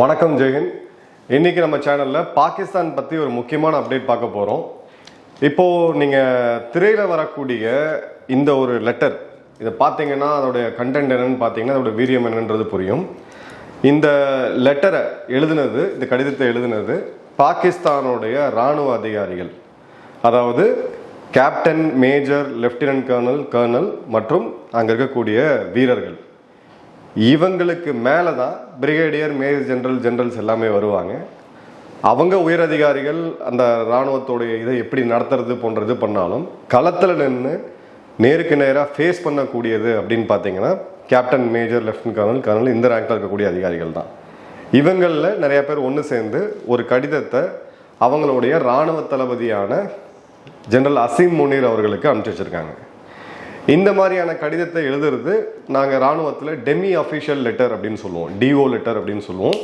வணக்கம் ஜெயஹிந்த். இன்னைக்கு நம்ம சேனலில் பாகிஸ்தான் பற்றி ஒரு முக்கியமான அப்டேட் பார்க்க போகிறோம் இப்போது நீங்கள் திரையில் வரக்கூடிய இந்த ஒரு லெட்டர் இதை பார்த்தீங்கன்னா அதோடைய கண்டென்ட் என்னன்னு பார்த்தீங்கன்னா அதோட வீரியம் என்னன்றது புரியும். இந்த லெட்டரை எழுதுனது இந்த கடிதத்தை எழுதுனது பாகிஸ்தானுடைய இராணுவ அதிகாரிகள். அதாவது captain major lieutenant colonel colonel மற்றும் அங்கே இருக்கக்கூடிய வீரர்கள். இவங்களுக்கு மேலே தான் பிரிகேடியர் மேஜர் ஜென்ரல் ஜென்ரல்ஸ் எல்லாமே வருவாங்க. அவங்க உயரதிகாரிகள் அந்த இராணுவத்துடைய இதை எப்படி நடத்துறது போன்றது பண்ணாலும் களத்தில் நின்று நேருக்கு நேராக ஃபேஸ் பண்ணக்கூடியது அப்படின்னு பார்த்தீங்கன்னா captain major lieutenant colonel colonel இந்த ரேங்கில் இருக்கக்கூடிய அதிகாரிகள் தான். இவங்களில் நிறைய பேர் ஒன்று சேர்ந்து ஒரு கடிதத்தை அவங்களுடைய இராணுவ தளபதியான ஜெனரல் அசீம் முனீர் அவர்களுக்கு அனுப்பிச்சு வச்சிருக்காங்க. இந்த மாதிரியான கடிதத்தை எழுதுறது நாங்கள் இராணுவத்தில் டெமி அஃபிஷியல் லெட்டர் அப்படின்னு சொல்லுவோம். டிஓ லெட்டர் அப்படின்னு சொல்லுவோம்.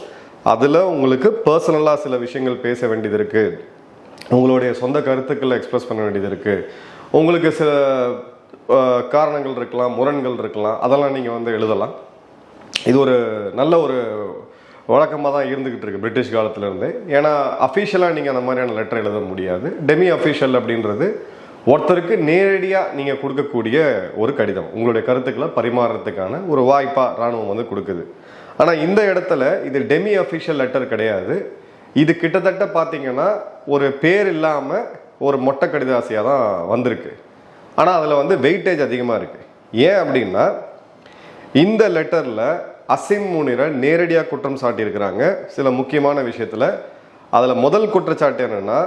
அதில் உங்களுக்கு பர்சனலாக சில விஷயங்கள் பேச வேண்டியது இருக்குது உங்களுடைய சொந்த கருத்துக்களை எக்ஸ்பிரஸ் பண்ண வேண்டியது இருக்குது உங்களுக்கு சில காரணங்கள் இருக்கலாம் முரண்கள் இருக்கலாம். அதெல்லாம் நீங்கள் வந்து எழுதலாம். இது ஒரு நல்ல ஒரு வழக்கமாக தான் இருந்துக்கிட்டு இருக்கு பிரிட்டிஷ் காலத்துலேருந்து ஏன்னா அஃபிஷியலாக நீங்கள் அந்த மாதிரியான லெட்டர் எழுத முடியாது. டெமி அஃபிஷியல் அப்படின்றது ஒருத்தருக்கு நேரடியாக நீங்கள் கொடுக்கக்கூடிய ஒரு கடிதம். உங்களுடைய கருத்துக்களை பரிமாறுறதுக்கான ஒரு வாய்ப்பாக இராணுவம் வந்து கொடுக்குது. ஆனால் இந்த இடத்துல இது டெமி அஃபிஷியல் லெட்டர் கிடையாது. இது கிட்டத்தட்ட பார்த்தீங்கன்னா ஒரு பேர் இல்லாமல் ஒரு மொட்டை கடிதாசியாக தான் வந்திருக்கு. ஆனால் அதில் வந்து வெயிட்டேஜ் அதிகமாக இருக்குது ஏன் அப்படின்னா இந்த லெட்டரில் அசிம் முனிரை நேரடியாக குற்றம் சாட்டியிருக்கிறாங்க. சில முக்கியமான விஷயத்தில் அதில் முதல் குற்றச்சாட்டு என்னென்னா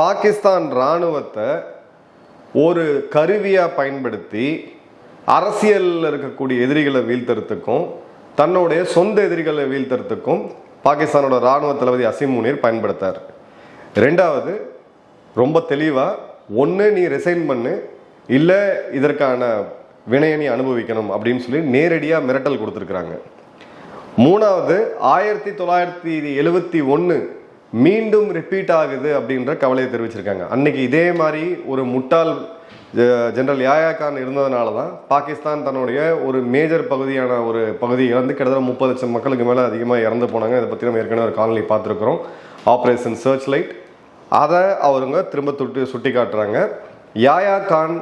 பாகிஸ்தான் இராணுவத்தை ஒரு கருவியாக பயன்படுத்தி அரசியலில் இருக்கக்கூடிய எதிரிகளை வீழ்த்துறதுக்கும் தன்னுடைய சொந்த எதிரிகளை வீழ்த்துறதுக்கும் பாகிஸ்தானோட இராணுவ தளபதி அசிம் முனீர் பயன்படுத்தார். ரெண்டாவது ரொம்ப தெளிவாக ஒன்று நீ ரிசைன் பண்ணு இல்லை இதற்கான வினையை நீ அனுபவிக்கணும் அப்படின்னு சொல்லி நேரடியாக மிரட்டல் கொடுத்துருக்குறாங்க. மூணாவது ஆயிரத்தி தொள்ளாயிரத்தி எழுவத்தி ஒன்று மீண்டும் ரிப்பீட் ஆகுது அப்படின்ற கவலையை தெரிவிச்சிருக்காங்க. அன்னைக்கு இதே மாதிரி ஒரு முட்டாள் ஜெனரல் யாயா கான் இருந்ததுனால தான் பாகிஸ்தான் தன்னுடைய ஒரு மேஜர் பகுதியான ஒரு பகுதி இழந்து கிட்டத்தட்ட முப்பது லட்சம் மக்களுக்கு மேலே அதிகமாக இறந்து போனாங்க. இதை பற்றி நம்ம ஏற்கனவே ஒரு காலனி பார்த்துருக்குறோம். ஆப்ரேஷன் சர்ச் லைட் அதை அவருங்க திரும்ப தொட்டு சுட்டி காட்டுறாங்க. யாயா கான்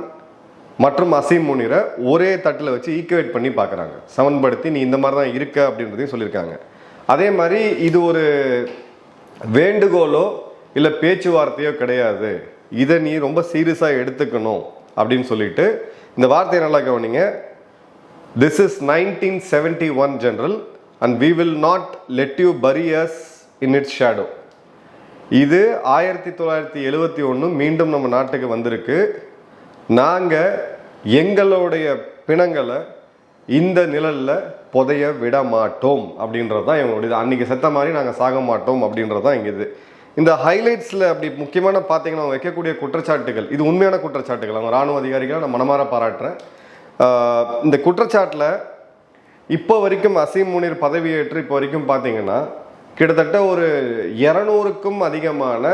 மற்றும் அசீம் முனிரை ஒரே தட்டில் வச்சு ஈக்குவேட் பண்ணி பார்க்குறாங்க சமன்படுத்தி நீ இந்த மாதிரி தான் இருக்க அப்படின்றதையும் சொல்லியிருக்காங்க. அதே மாதிரி இது ஒரு வேண்டுகோளோ இல்லை பேச்சுவார்த்தையோ கிடையாது. இதை நீ ரொம்ப சீரியஸாக எடுத்துக்கணும் அப்படின்னு சொல்லிட்டு இந்த வார்த்தையை நல்லா கவனிங்க. This is nineteen seventy one general and we will not let you bury us in its shadow இது ஆயிரத்தி தொள்ளாயிரத்தி எழுவத்தி ஒன்று மீண்டும் நம்ம நாட்டுக்கு வந்திருக்கு. நாங்கள் எங்களுடைய பிணங்களை இந்த நிழலில் புதைய விட மாட்டோம் அப்படின்றது தான் இவங்களுடைய அன்றைக்கி செத்த மாதிரி நாங்கள் சாக மாட்டோம் அப்படின்றது தான் இங்கே இது. இந்த ஹைலைட்ஸில் அப்படி முக்கியமான பார்த்தீங்கன்னா அவங்க வைக்கக்கூடிய குற்றச்சாட்டுகள் இது உண்மையான குற்றச்சாட்டுகள். அவங்க ராணுவ அதிகாரிகளை நான் மனமாற பாராட்டுறேன். இந்த குற்றச்சாட்டில் இப்போ வரைக்கும் அசீம் முனீர் பதவியேற்று இப்போ வரைக்கும் பார்த்தீங்கன்னா கிட்டத்தட்ட ஒரு இரநூறுக்கும் அதிகமான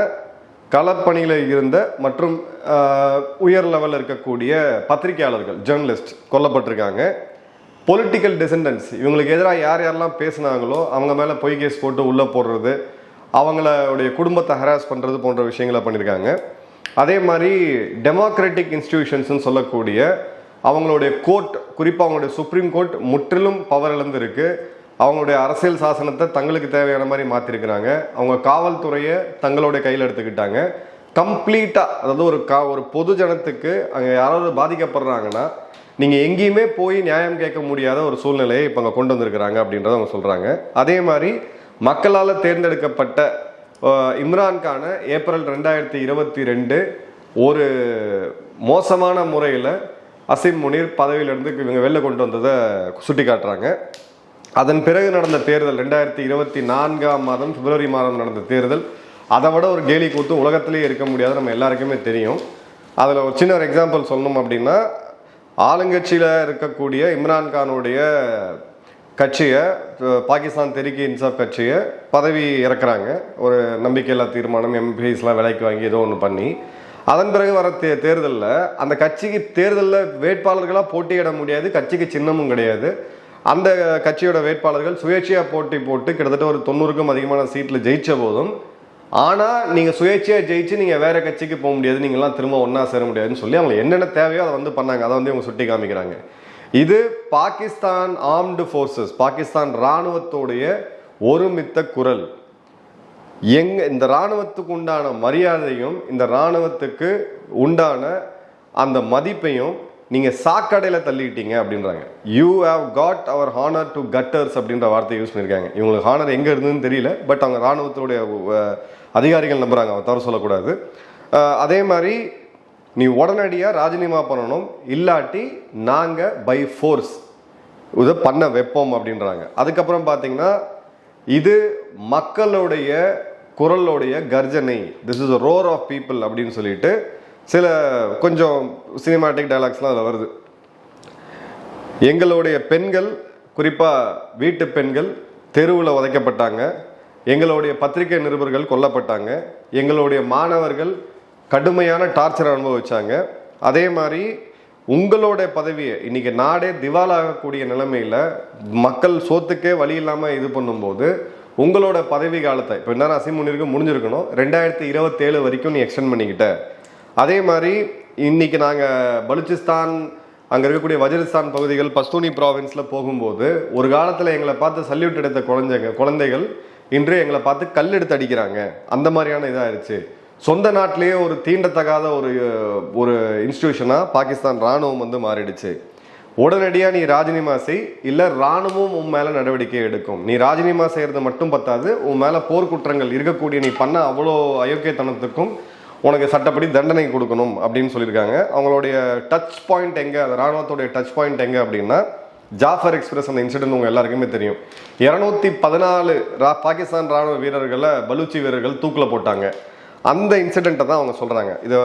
களப்பணியில் இருந்த மற்றும் உயர் லெவலில் இருக்கக்கூடிய பத்திரிகையாளர்கள் ஜேர்னலிஸ்ட் கொல்லப்பட்டிருக்காங்க. பொலிட்டிக்கல் டிசண்டன்ஸ் இவங்களுக்கு எதிராக யார் யாரெல்லாம் பேசுனாங்களோ அவங்க மேலே பொய் கேஸ் போட்டு உள்ளே போடுறது அவங்களுடைய குடும்பத்தை ஹராஸ் பண்ணுறது போன்ற விஷயங்களை பண்ணியிருக்காங்க அதே மாதிரி டெமோக்ராட்டிக் இன்ஸ்டிடியூஷன்ஸ்னு சொல்லக்கூடிய அவங்களுடைய கோர்ட் குறிப்பாக அவங்களுடைய சுப்ரீம் கோர்ட் முற்றிலும் பவர் இழந்துருக்கு. அவங்களுடைய அரசியல் சாசனத்தை தங்களுக்கு தேவையான மாதிரி மாற்றிருக்கிறாங்க அவங்க காவல்துறையை தங்களுடைய கையில் எடுத்துக்கிட்டாங்க. கம்ப்ளீட்டாக அதாவது ஒரு கா ஒரு பொது ஜனத்துக்கு அங்கே யாராவது பாதிக்கப்படுறாங்கன்னா நீங்கள் எங்கேயுமே போய் நியாயம் கேட்க முடியாத ஒரு சூழ்நிலையை இப்போ அங்கே கொண்டு வந்திருக்கிறாங்க அப்படின்றத அவங்க சொல்கிறாங்க அதே மாதிரி மக்களால் தேர்ந்தெடுக்கப்பட்ட இம்ரான்கான ஏப்ரல் ரெண்டாயிரத்தி இருபத்தி ரெண்டு ஒரு மோசமான முறையில் அசிம் முனீர் பதவியிலிருந்து இவங்க வெளில கொண்டு வந்ததை சுட்டி காட்டுறாங்க அதன் பிறகு நடந்த தேர்தல் ரெண்டாயிரத்தி இருபத்தி நான்காம் மாதம் பிப்ரவரி மாதம் நடந்த தேர்தல் அதை விட ஒரு கேலி கூத்து உலகத்திலேயே இருக்க முடியாது நம்ம எல்லாருக்குமே தெரியும். அதில் ஒரு சின்ன ஒரு எக்ஸாம்பிள் சொல்லணும் அப்படின்னா ஆளுங்கட்சியில் இருக்கக்கூடிய இம்ரான்கானுடைய கட்சியை பாகிஸ்தான் தெறிக்கி இன்சாப் கட்சியை பதவி இறக்குறாங்க. ஒரு நம்பிக்கையில்லா தீர்மானம் எம்பிஸ்லாம் விலைக்கு வாங்கி ஏதோ ஒன்று பண்ணி. அதன் பிறகு வர தே தேர்தலில் அந்த கட்சிக்கு தேர்தலில் வேட்பாளர்களாக போட்டியிட முடியாது கட்சிக்கு சின்னமும் கிடையாது. அந்த கட்சியோட வேட்பாளர்கள் சுயேட்சையாக போட்டி போட்டு கிட்டத்தட்ட ஒரு தொண்ணூறுக்கும் அதிகமான சீட்டில் ஜெயித்த போதும் ஆனால் நீங்கள் சுயேட்சையாக ஜெயிச்சு நீங்கள் வேற கட்சிக்கு போக முடியாது. நீங்களாம் திரும்ப ஒன்றா சேர முடியாதுன்னு சொல்லி அவங்க என்னென்ன தேவையோ அதை வந்து பண்ணாங்க. அதை வந்து இவங்க சுட்டி காமிக்கிறாங்க. இது பாகிஸ்தான் ஆர்ம்டு ஃபோர்ஸஸ் பாகிஸ்தான் ராணுவத்தோடைய ஒருமித்த குரல். எங்க இந்த ராணுவத்துக்கு உண்டான மரியாதையும் இந்த ராணுவத்துக்கு உண்டான அந்த மதிப்பையும் நீங்கள் சாக்கடையில் தள்ளிக்கிட்டீங்க அப்படின்றாங்க. You have got our honour to gutters அப்படின்ற வார்த்தையை யூஸ் பண்ணியிருக்காங்க இவங்களுக்கு ஹானர் எங்கே இருந்ததுன்னு தெரியல பட் அவங்க இராணுவத்தினுடைய அதிகாரிகள் நம்புகிறாங்க அவன் தவறு சொல்லக்கூடாது. அதே மாதிரி நீ உடனடியாக ராஜினாமா பண்ணணும். இல்லாட்டி நாங்கள் பை ஃபோர்ஸ் இதை பண்ண வைப்போம் அப்படின்றாங்க. அதுக்கப்புறம் பார்த்தீங்கன்னா இது மக்களுடைய குரலுடைய கர்ஜனை. This is roar of people அப்படின்னு சொல்லிட்டு சில கொஞ்சம் சினிமாட்டிக் டைலாக்ஸ்லாம் அதில் வருது. எங்களுடைய பெண்கள் குறிப்பாக வீட்டு பெண்கள் தெருவில் உதைக்கப்பட்டாங்க. எங்களுடைய பத்திரிகை நிருபர்கள் கொல்லப்பட்டாங்க. எங்களுடைய மாணவர்கள் கடுமையான டார்ச்சர் அனுபவிச்சாங்க. அதே மாதிரி உங்களோட பதவியை இன்னைக்கு நாடே திவாலாகக்கூடிய நிலைமையில் மக்கள் சோத்துக்கே வழி இல்லாமல் இது பண்ணும்போது உங்களோட பதவி காலத்தை இப்போ என்ன அசிமுனிருக்கு முடிஞ்சிருக்கணும். ரெண்டாயிரத்தி இருபத்தேழு வரைக்கும் நீ எக்ஸ்டெண்ட் பண்ணிக்கிட்ட. அதே மாதிரி இன்றைக்கி நாங்கள் பலுச்சிஸ்தான் அங்கே இருக்கக்கூடிய வஜிரிஸ்தான் பகுதிகள் பஸ்தூனி ப்ராவின்ஸில் போகும்போது ஒரு காலத்தில் எங்களை பார்த்து சல்யூட் எடுத்த குழந்தைங்க குழந்தைகள் இன்று எங்களை பார்த்து கல் எடுத்து அடிக்கிறாங்க. அந்த மாதிரியான இதாகிடுச்சு சொந்த நாட்டிலேயே ஒரு தீண்டத்தகாத ஒரு ஒரு இன்ஸ்டியூஷனாக பாகிஸ்தான் ராணுவம் வந்து மாறிடுச்சு. உடனடியாக நீ ராஜினாமா செய் இல்லை ராணுவம் உன் மேலே நடவடிக்கை எடுக்கும். நீ ராஜினாமா செய்கிறது மட்டும் பத்தாது உன் மேலே போர்க்குற்றங்கள் இருக்கக்கூடிய நீ பண்ண அவ்வளோ அயோக்கியத்தனத்துக்கும் உனக்கு சட்டப்படி தண்டனை கொடுக்கணும் அப்படின்னு சொல்லியிருக்காங்க. அவங்களுடைய டச் பாயிண்ட் எங்கே அந்த ராணுவத்துடைய டச் பாயிண்ட் எங்கே அப்படின்னா ஜாஃபர் எக்ஸ்பிரஸ் அந்த இன்சிடென்ட் உங்கள் எல்லாருக்குமே தெரியும். இரநூத்தி பதினாலு ரா- பாகிஸ்தான் ராணுவ வீரர்களை பலூச்சி வீரர்கள் தூக்கில் போட்டாங்க. அந்த இன்சிடென்ட்டை தான் அவங்க சொல்கிறாங்க இதை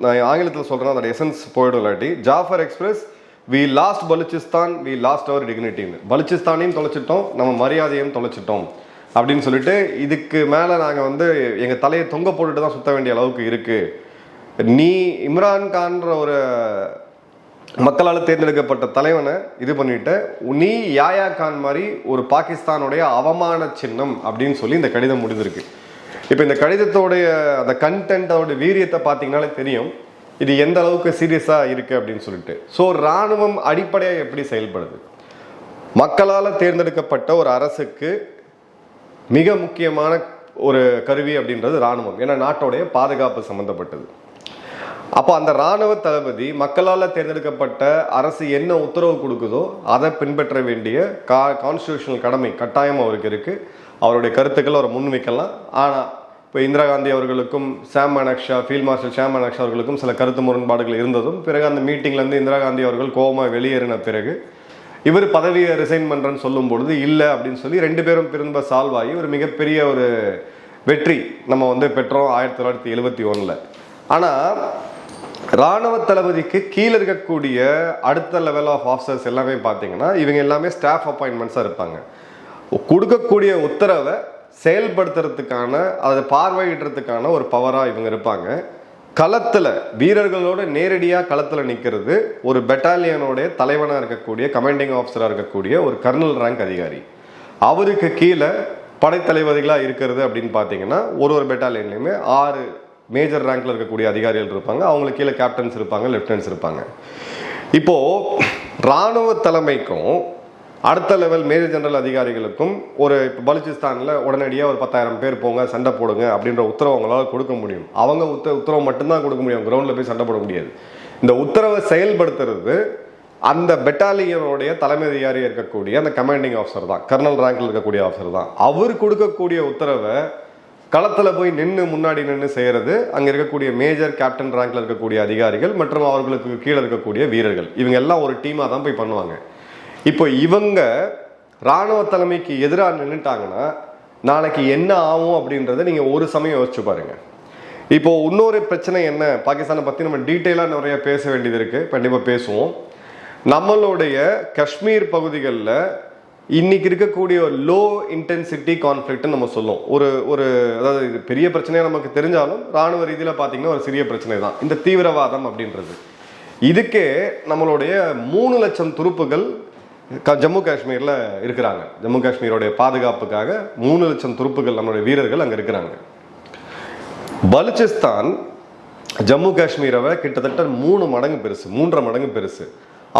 நான் ஆங்கிலத்தில் சொல்கிறேன் அதோட எசன்ஸ் போயிடும் இல்லாட்டி Jaffar express we lost Balochistan we lost our டிக்னிட்டின்னு பலுச்சிஸ்தானையும் தொலைச்சிட்டோம் நம்ம மரியாதையும் தொலைச்சிட்டோம். அப்படின்னு சொல்லிட்டு இதுக்கு மேலே நாங்கள் வந்து எங்கள் தலையை தொங்க போட்டுட்டு தான் சுத்த வேண்டிய அளவுக்கு இருக்குது நீ இம்ரான் கான்ற ஒரு மக்களால் தேர்ந்தெடுக்கப்பட்ட தலைவனை இது பண்ணிட்டு நீ யாயா கான் மாதிரி ஒரு பாகிஸ்தானுடைய அவமான சின்னம் அப்படின்னு சொல்லி இந்த கடிதம் முடிந்திருக்கு இப்போ இந்த கடிதத்தோடைய அந்த கண்டென்ட் வீரியத்தை பார்த்தீங்கனாலே தெரியும். இது எந்த அளவுக்கு சீரியஸாக இருக்குது அப்படின்னு சொல்லிட்டு. ஸோ ராணுவம் அடிப்படையாக எப்படி செயல்படுது? மக்களால் தேர்ந்தெடுக்கப்பட்ட ஒரு அரசுக்கு மிக முக்கியமான ஒரு கருவி அப்படின்றது ராணுவம் ஏன்னா நாட்டோடைய பாதுகாப்பு சம்பந்தப்பட்டது. அப்போ அந்த ராணுவ தளபதி மக்களால் தேர்ந்தெடுக்கப்பட்ட அரசு என்ன உத்தரவு கொடுக்குதோ அதை பின்பற்ற வேண்டிய கா கான்ஸ்டியூஷனல் கடமை கட்டாயம் அவருக்கு இருக்குது அவருடைய கருத்துக்களை அவர் முன்வைக்கலாம். ஆனால் இப்போ இந்திரா காந்தி அவர்களுக்கும் சாம் மனக்ஷா ஃபீல்ட் மார்ஷல் ஷாம் மனக்ஷா அவர்களுக்கும் சில கருத்து முரண்பாடுகள் இருந்ததும் பிறகு அந்த மீட்டிங்லேருந்து இந்திரா காந்தி அவர்கள் கோபமாக வெளியேறின பிறகு இவர் பதவியை ரிசைன் பண்ணுறேன்னு சொல்லும் பொழுது இல்லை அப்படின்னு சொல்லி ரெண்டு பேரும் திரும்ப சால்வ் ஆகி ஒரு மிகப்பெரிய ஒரு வெற்றி நம்ம வந்து பெற்றோம் ஆயிரத்தி தொள்ளாயிரத்தி எழுபத்தி ஒன்றில் ஆனால் ராணுவ தளபதிக்கு கீழே இருக்கக்கூடிய அடுத்த லெவல் ஆஃப் ஆஃபீஸர்ஸ் எல்லாமே பார்த்தீங்கன்னா இவங்க எல்லாமே ஸ்டாஃப் அப்பாயின்மெண்ட்ஸாக இருப்பாங்க. கொடுக்கக்கூடிய உத்தரவை செயல்படுத்துறதுக்கான அதை பார்வையிடுறதுக்கான ஒரு பவராக இவங்க இருப்பாங்க. களத்தில் வீரர்களோட நேரடியாக களத்தில் நிற்கிறது ஒரு பெட்டாலியனோடைய தலைவனாக இருக்கக்கூடிய கமாண்டிங் ஆஃபீஸராக இருக்கக்கூடிய ஒரு கர்னல் ரேங்க் அதிகாரி. அவருக்கு கீழே படைத்தலைவதிகளாக இருக்கிறது அப்படின்னு பார்த்தீங்கன்னா ஒரு ஒரு பெட்டாலியன்லையுமே ஆறு மேஜர் ரேங்க்ல இருக்கக்கூடிய அதிகாரிகள் இருப்பாங்க. அவங்களுக்கு கீழே கேப்டன்ஸ் இருப்பாங்க லெப்டினன்ட்ஸ் இருப்பாங்க. இப்போ ராணுவ தலைமைக்கும் அடுத்த லெவல் மேஜர் ஜெனரல் அதிகாரிகளுக்கும் ஒரு இப்போ பலுச்சிஸ்தானில் உடனடியாக ஒரு பத்தாயிரம் பேர் போங்க சண்டை போடுங்க அப்படின்ற உத்தரவு அவங்களால கொடுக்க முடியும். அவங்க உத்த உத்தரவு மட்டும்தான் கொடுக்க முடியும். கிரவுண்டில் போய் சண்டை போட முடியாது. இந்த உத்தரவை செயல்படுத்துறது அந்த பெட்டாலியனுடைய தலைமை அதிகாரி இருக்கக்கூடிய அந்த கமாண்டிங் ஆஃபீஸர் தான். கர்னல் ரேங்கில் இருக்கக்கூடிய ஆஃபீஸர் தான். அவர் கொடுக்கக்கூடிய உத்தரவை களத்தில் போய் நின்று முன்னாடி நின்று செய்கிறது அங்கே இருக்கக்கூடிய மேஜர் கேப்டன் ரேங்கில் இருக்கக்கூடிய அதிகாரிகள் மற்றும் அவர்களுக்கு கீழே இருக்கக்கூடிய வீரர்கள். இவங்க எல்லாம் ஒரு டீமாக தான் போய் பண்ணுவாங்க. இப்போ இவங்க ராணுவ தலைமைக்கு எதிராக நின்றுட்டாங்கன்னா நாளைக்கு என்ன ஆகும் அப்படின்றத நீங்கள் ஒரு சமயம் யோசிச்சு பாருங்க. இப்போ இன்னொரு பிரச்சனை என்ன? பாகிஸ்தானை பற்றி நம்ம டீட்டெயிலாக நிறைய பேச வேண்டியது இருக்குது கண்டிப்பாக பேசுவோம். நம்மளுடைய காஷ்மீர் பகுதிகளில் இன்னைக்கு இருக்கக்கூடிய லோ இன்டென்சிட்டி கான்ஃப்ளிக்ட்னு நம்ம சொல்லுவோம். ஒரு ஒரு அதாவது இது பெரிய பிரச்சனையாக நமக்கு தெரிஞ்சாலும் ராணுவ ரீதியில் பார்த்தீங்கன்னா ஒரு சிறிய பிரச்சனை தான். இந்த தீவிரவாதம் அப்படின்றது. இதுக்கே நம்மளுடைய மூணு லட்சம் துருப்புகள் ஜம்மு காஷ்மீரில் இருக்கிறாங்க. ஜம்மு காஷ்மீரோடைய பாதுகாப்புக்காக மூணு லட்சம் துருப்புகள் நம்மளுடைய வீரர்கள் அங்கே இருக்கிறாங்க. பலுச்சிஸ்தான் ஜம்மு காஷ்மீரை விட கிட்டத்தட்ட மூணு மடங்கு பெருசு மூன்றரை மடங்கு பெருசு.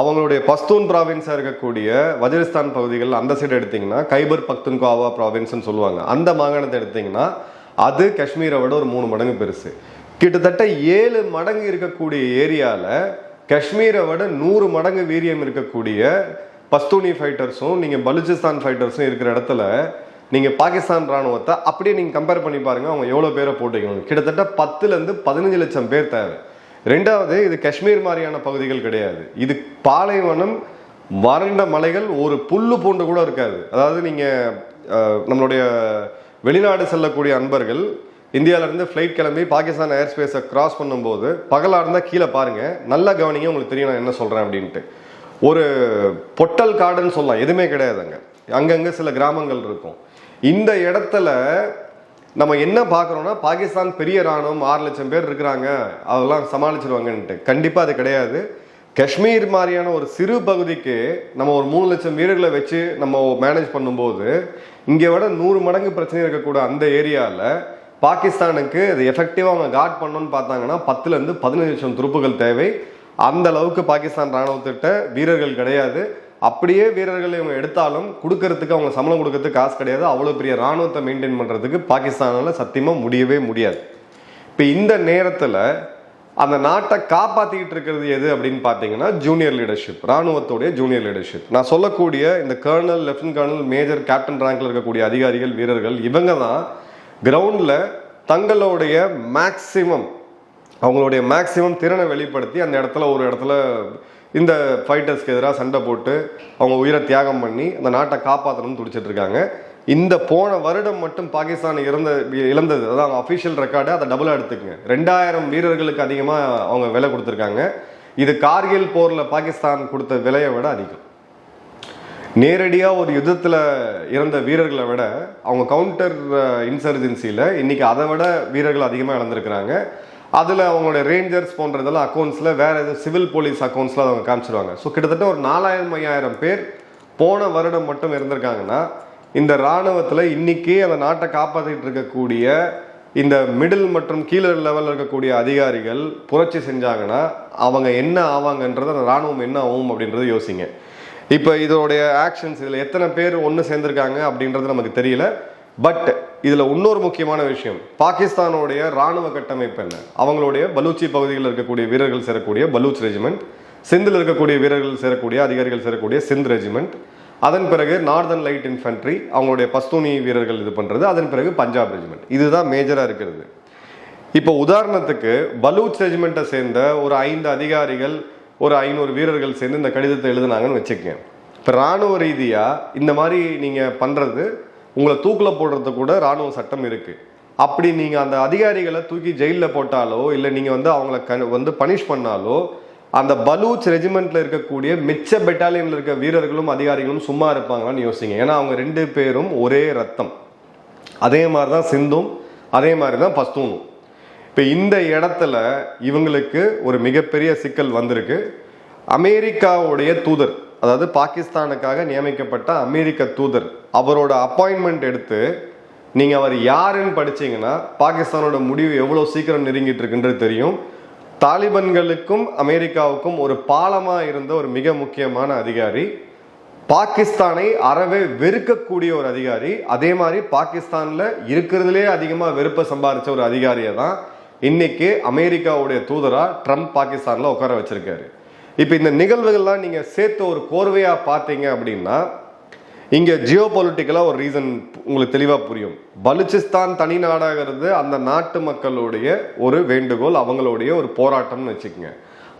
அவங்களுடைய பஸ்தூன் ப்ராவின்ஸாக இருக்கக்கூடிய வஜிரிஸ்தான் பகுதிகள் அந்த சைடு எடுத்திங்கன்னா கைபர் பக்துன்குவாவா ப்ராவின்ஸ்னு சொல்லுவாங்க. அந்த மாகாணத்தை எடுத்திங்கன்னா அது காஷ்மீரை விட ஒரு மூணு மடங்கு பெருசு. கிட்டத்தட்ட ஏழு மடங்கு இருக்கக்கூடிய ஏரியாவில் காஷ்மீரை விட நூறு மடங்கு வீரியம் இருக்கக்கூடிய பஸ்தூனி ஃபைட்டர்ஸும் நீங்கள் பலுச்சிஸ்தான் ஃபைட்டர்ஸும் இருக்கிற இடத்துல நீங்கள் பாகிஸ்தான் ராணுவத்தை அப்படியே நீங்கள் கம்பேர் பண்ணி பாருங்கள் அவங்க எவ்வளோ பேரை போட்டுக்கணும் கிட்டத்தட்ட பத்துலேருந்து பதினஞ்சு லட்சம் பேர் தேவை. ரெண்டாவது இது காஷ்மீர் மாதிரியான பகுதிகள் கிடையாது. இது பாலைவனம் வறண்ட மலைகள் ஒரு புல்லு பூண்டு கூட இருக்காது. அதாவது நீங்கள் நம்மளுடைய வெளிநாடு செல்லக்கூடிய அன்பர்கள் இந்தியாவிலேருந்து ஃப்ளைட் கிளம்பி பாகிஸ்தான் ஏர் ஸ்பேஸை கிராஸ் பண்ணும்போது பகலாக இருந்தால் கீழே பாருங்கள் நல்லா கவனிங்க உங்களுக்கு தெரியும் நான் என்ன சொல்கிறேன் அப்படின்ட்டு. ஒரு பொட்டல் காடுன்னு சொல்லலாம். எதுவுமே கிடையாதுங்க. அங்கங்கே சில கிராமங்கள் இருக்கும். இந்த இடத்துல நம்ம என்ன பார்க்குறோம்னா பாகிஸ்தான் பெரிய ராணுவம் ஆறு லட்சம் பேர் இருக்கிறாங்க. அதெல்லாம் சமாளிச்சிருவாங்கன்ட்டு. கண்டிப்பாக அது கிடையாது. காஷ்மீர் மாதிரியான ஒரு சிறு பகுதிக்கு நம்ம ஒரு மூணு லட்சம் வீரர்களை வச்சு நம்ம மேனேஜ் பண்ணும்போது இங்கே விட நூறு மடங்கு பிரச்சனை இருக்கக்கூட அந்த ஏரியாவில் பாகிஸ்தானுக்கு அது எஃபெக்டிவாக அவங்க காட் பண்ணணும்னு பார்த்தாங்கன்னா பத்துலேருந்து பதினஞ்சு லட்சம் துருப்புகள் தேவை. அந்த அளவுக்கு பாகிஸ்தான் ராணுவத்திட்ட வீரர்கள் கிடையாது. அப்படியே வீரர்களை இவங்க எடுத்தாலும் கொடுக்கறதுக்கு அவங்க சம்பளம் கொடுக்கறதுக்கு காசு கிடையாது. அவ்வளோ பெரிய ராணுவத்தை மெயின்டைன் பண்ணுறதுக்கு பாகிஸ்தானால் சத்தியமாக முடியவே முடியாது. இப்போ இந்த நேரத்தில் அந்த நாட்டை காப்பாற்றிக்கிட்டு இருக்கிறது எது அப்படின்னு பார்த்தீங்கன்னா ஜூனியர் லீடர்ஷிப் ராணுவத்தோடைய ஜூனியர் லீடர்ஷிப் நான் சொல்லக்கூடிய இந்த colonel lieutenant colonel major captain ரேங்கில் இருக்கக்கூடிய அதிகாரிகள் வீரர்கள் இவங்க தான் கிரவுண்டில் தங்களுடைய மேக்சிமம் அவங்களுடைய மேக்சிமம் திறனை வெளிப்படுத்தி அந்த இடத்துல ஒரு இடத்துல இந்த ஃபைட்டர்ஸ்க்கு எதிராக சண்டை போட்டு அவங்க உயிரை தியாகம் பண்ணி அந்த நாட்டை காப்பாற்றணும்னு துடிச்சிட்டு இருக்காங்க. இந்த போன வருடம் மட்டும் பாகிஸ்தான் இறந்த இழந்தது. அதான் அஃபிஷியல் ரெக்கார்டை அதை டபுளாக எடுத்துக்கங்க. ரெண்டாயிரம் வீரர்களுக்கு அதிகமாக அவங்க விலை கொடுத்துருக்காங்க. இது கார்கில் போரில் பாகிஸ்தான் கொடுத்த விலையை விட அதிகம். நேரடியாக ஒரு யுத்தத்தில் இறந்த வீரர்களை விட அவங்க கவுண்டர் இன்சர்ஜென்சியில் இன்றைக்கி அதை விட வீரர்கள் அதிகமாக இழந்திருக்கிறாங்க. அதில் அவங்களுடைய ரேஞ்சர்ஸ் போன்றதெல்லாம் அக்கௌண்ட்ஸில் வேறு எதுவும் சிவில் போலீஸ் அக்கௌண்ட்ஸில் அவங்க காமிச்சிருவாங்க. ஸோ கிட்டத்தட்ட ஒரு நாலாயிரம் ஐயாயிரம் பேர் போன வருடம் மட்டும் இருந்திருக்காங்கன்னா இந்த இராணுவத்தில் இன்னைக்கு அந்த நாட்டை காப்பாற்றிட்டு இருக்கக்கூடிய இந்த மிடில் மற்றும் கீழே லெவலில் இருக்கக்கூடிய அதிகாரிகள் புரட்சி செஞ்சாங்கன்னா அவங்க என்ன ஆவாங்கன்றது அந்த ராணுவம் என்ன ஆகும் அப்படின்றத யோசிங்க. இப்போ இதோடைய ஆக்ஷன்ஸ் இதில் எத்தனை பேர் ஒன்று சேர்ந்துருக்காங்க அப்படின்றது நமக்கு தெரியல. பட் இதில் இன்னொரு முக்கியமான விஷயம். பாகிஸ்தானுடைய ராணுவ கட்டமைப்பு என்ன? அவங்களுடைய பலூச்சி பகுதிகளில் இருக்கக்கூடிய வீரர்கள் சேரக்கூடிய பலூச் ரெஜிமெண்ட் சிந்தில் இருக்கக்கூடிய வீரர்கள் சேரக்கூடிய அதிகாரிகள் சேரக்கூடிய சிந்த் ரெஜிமெண்ட் அதன் பிறகு நார்தன் லைட் இன்ஃபென்ட்ரி அவங்களுடைய பஸ்தூனி வீரர்கள் இது பண்ணுறது அதன் பிறகு பஞ்சாப் ரெஜிமெண்ட். இதுதான் மேஜராக இருக்கிறது. இப்போ உதாரணத்துக்கு பலூச் ரெஜிமெண்ட்டை சேர்ந்த ஒரு ஐந்து அதிகாரிகள் ஒரு ஐநூறு வீரர்கள் சேர்ந்து இந்த கடிதத்தை எழுதுனாங்கன்னு வச்சுக்கங்க. இப்போ ராணுவ ரீதியாக இந்த மாதிரி நீங்கள் பண்ணுறது உங்களை தூக்கில் போடுறது கூட ராணுவ சட்டம் இருக்குது அப்படி நீங்கள் அந்த அதிகாரிகளை தூக்கி ஜெயிலில் போட்டாலோ இல்லை நீங்கள் வந்து அவங்கள க வந்து பனிஷ் பண்ணாலோ அந்த பலூச் ரெஜிமெண்ட்ல இருக்கக்கூடிய மிச்ச பெட்டாலியன்ல இருக்க வீரர்களும் அதிகாரிகளும் சும்மா இருப்பாங்களான்னு யோசிங்க. ஏன்னா அவங்க ரெண்டு பேரும் ஒரே ரத்தம். அதே மாதிரி தான் சிந்தும் அதே மாதிரி தான் பஸ்தூனும். இப்போ இந்த இடத்துல இவங்களுக்கு ஒரு மிகப்பெரிய சிக்கல் வந்திருக்கு. அமெரிக்காவுடைய தூதர். அதாவது பாகிஸ்தானுக்காக நியமிக்கப்பட்ட அமெரிக்க தூதர் அவரோட அப்பாயின்மெண்ட் எடுத்து நீங்கள் அவர் யாருன்னு படிச்சீங்கன்னா பாகிஸ்தானோட முடிவு எவ்வளோ சீக்கிரம் நெருங்கிட்டு இருக்குன்றது தெரியும். தாலிபன்களுக்கும் அமெரிக்காவுக்கும் ஒரு பாலமாக இருந்த ஒரு மிக முக்கியமான அதிகாரி பாகிஸ்தானை அறவே வெறுக்கக்கூடிய ஒரு அதிகாரி அதே மாதிரி பாகிஸ்தானில் இருக்கிறதுலே அதிகமாக வெறுப்பை சம்பாதிச்ச ஒரு அதிகாரியை தான் இன்னைக்கு அமெரிக்காவுடைய தூதராக ட்ரம்ப் பாகிஸ்தானில் உட்கார வச்சிருக்காரு. இப்போ இந்த நிகழ்வுகள்லாம் நீங்கள் சேர்த்து ஒரு கோர்வையாக பார்த்தீங்க அப்படின்னா இங்கே ஜியோ பொலிட்டிக்கலாக ஒரு ரீசன் உங்களுக்கு தெளிவாக புரியும். பலுச்சிஸ்தான் தனி நாடாகிறது அந்த நாட்டு மக்களுடைய ஒரு வேண்டுகோள் அவங்களுடைய ஒரு போராட்டம்னு வச்சுக்கோங்க.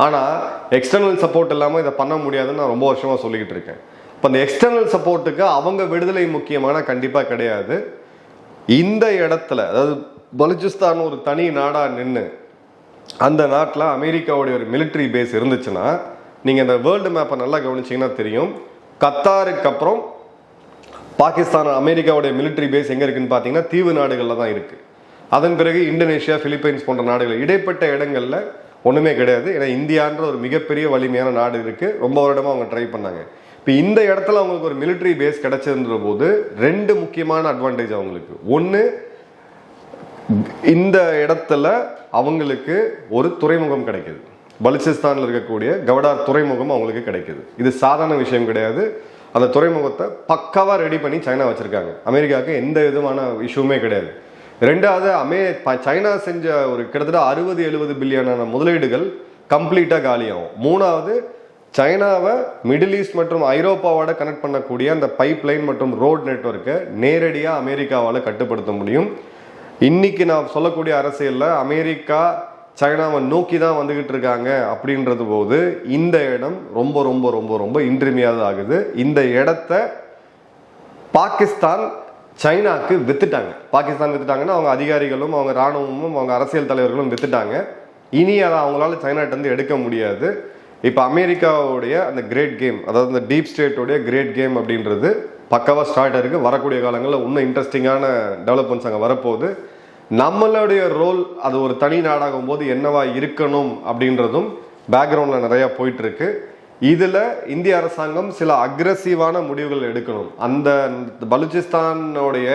ஆனால் எக்ஸ்டர்னல் சப்போர்ட் இல்லாமல் இதை பண்ண முடியாதுன்னு நான் ரொம்ப வருஷமாக சொல்லிக்கிட்டு இருக்கேன். இப்போ அந்த எக்ஸ்டர்னல் சப்போர்ட்டுக்கு அவங்க விடுதலை முக்கியமான கண்டிப்பாக கிடையாது. இந்த இடத்துல அதாவது பலுச்சிஸ்தான் ஒரு தனி நாடாக நின்று அந்த நாட்டில் அமெரிக்காவுடைய ஒரு மிலிட்ரி பேஸ் இருந்துச்சுன்னா நீங்கள் இந்த வேர்ல்டு மேப்பை நல்லா கவனிச்சிங்கன்னா தெரியும். கத்தாருக்கு அப்புறம் பாகிஸ்தான் அமெரிக்காவுடைய மிலிட்ரி பேஸ் எங்கே இருக்குன்னு பார்த்தீங்கன்னா தீவு நாடுகளில் தான் இருக்குது அதன் பிறகு இந்தோனேஷியா பிலிப்பைன்ஸ் போன்ற நாடுகள். இடைப்பட்ட இடங்களில் ஒன்றுமே கிடையாது. ஏன்னா இந்தியான்ற ஒரு மிகப்பெரிய வலிமையான நாடு இருக்குது ரொம்ப வருடமாக அவங்க ட்ரை பண்ணாங்க. இப்போ இந்த இடத்துல அவங்களுக்கு ஒரு மிலிட்ரி பேஸ் கிடச்சிருந்த போது ரெண்டு முக்கியமான அட்வான்டேஜ் அவங்களுக்கு. ஒன்று இந்த இடத்துல அவங்களுக்கு ஒரு துறைமுகம் கிடைக்குது. பலுச்சிஸ்தானில் இருக்கக்கூடிய கவடார் துறைமுகம் அவங்களுக்கு கிடைக்குது. இது சாதாரண விஷயம் கிடையாது. அந்த துறைமுகத்தை பக்காவாக ரெடி பண்ணி சைனா வச்சுருக்காங்க. அமெரிக்காவுக்கு எந்த விதமான இஷ்யூமே கிடையாது. ரெண்டாவது அமே சைனா செஞ்ச ஒரு கிட்டத்தட்ட அறுபது எழுபது பில்லியனான முதலீடுகள் கம்ப்ளீட்டாக காலியாகும். மூணாவது சைனாவை மிடில் ஈஸ்ட் மற்றும் ஐரோப்பாவோட கனெக்ட் பண்ணக்கூடிய அந்த பைப் லைன் மற்றும் ரோட் நெட்வொர்க்கை நேரடியாக அமெரிக்காவால் கட்டுப்படுத்த முடியும். இன்னைக்கு நான் சொல்லக்கூடிய அரசியலில் அமெரிக்கா சைனாவை நோக்கி தான் வந்துகிட்டு இருக்காங்க அப்படின்றது போது இந்த இடம் ரொம்ப ரொம்ப ரொம்ப ரொம்ப இன்றிமையாவது ஆகுது. இந்த இடத்த பாகிஸ்தான் சைனாக்கு வித்துட்டாங்க. பாகிஸ்தான் வித்துட்டாங்கன்னா அவங்க அதிகாரிகளும் அவங்க ராணுவமும் அவங்க அரசியல் தலைவர்களும் வித்துட்டாங்க. இனி அதை அவங்களால சைனாட்டேருந்து எடுக்க முடியாது. இப்போ அமெரிக்காவுடைய அந்த கிரேட் கேம் அதாவது இந்த டீப் ஸ்டேட்டோடைய கிரேட் கேம் அப்படின்றது பக்காவாக ஸ்டார்ட் இருக்குது வரக்கூடிய காலங்களில் இன்னும் இன்ட்ரெஸ்டிங்கான டெவலப்மெண்ட்ஸ் அங்கே வரப்போகுது. நம்மளுடைய ரோல் அது ஒரு தனி நாடாகும் போது என்னவா இருக்கணும் அப்படின்றதும் பேக்ரவுண்டில் நிறையா போயிட்டு இருக்கு இந்திய அரசாங்கம் சில அக்ரஸிவான முடிவுகள் எடுக்கணும். அந்த பலுச்சிஸ்தானுடைய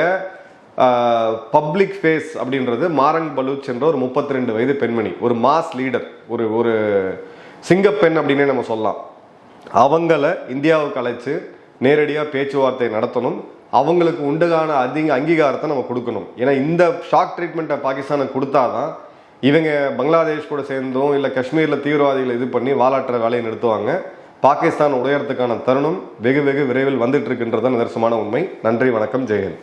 பப்ளிக் ஃபேஸ் அப்படின்றது மாரங் பலூச் என்ற ஒரு 32 வயது பெண்மணி ஒரு மாஸ் லீடர் ஒரு ஒரு சிங்கப்பெண் அப்படின்னே நம்ம சொல்லலாம். அவங்கள இந்தியாவுக்கு அழைச்சு நேரடியாக பேச்சுவார்த்தை நடத்தணும். அவங்களுக்கு உண்டுகான அதிக அங்கீகாரத்தை நம்ம கொடுக்கணும். ஏன்னா இந்த ஷாக் ட்ரீட்மெண்ட்டை பாகிஸ்தானுக்கு கொடுத்தாதான் இவங்க பங்களாதேஷ் கூட சேர்ந்தும் இல்லை காஷ்மீரில் தீவிரவாதிகளை இது பண்ணி வாலாட்டுற வேலையை நிறுத்துவாங்க. பாகிஸ்தான் உடையறதுக்கான தருணம் வெகு வெகு விரைவில் வந்துட்டு இருக்கின்றதான் நிதர்சனமான உண்மை. நன்றி வணக்கம் ஜெயஹிந்த்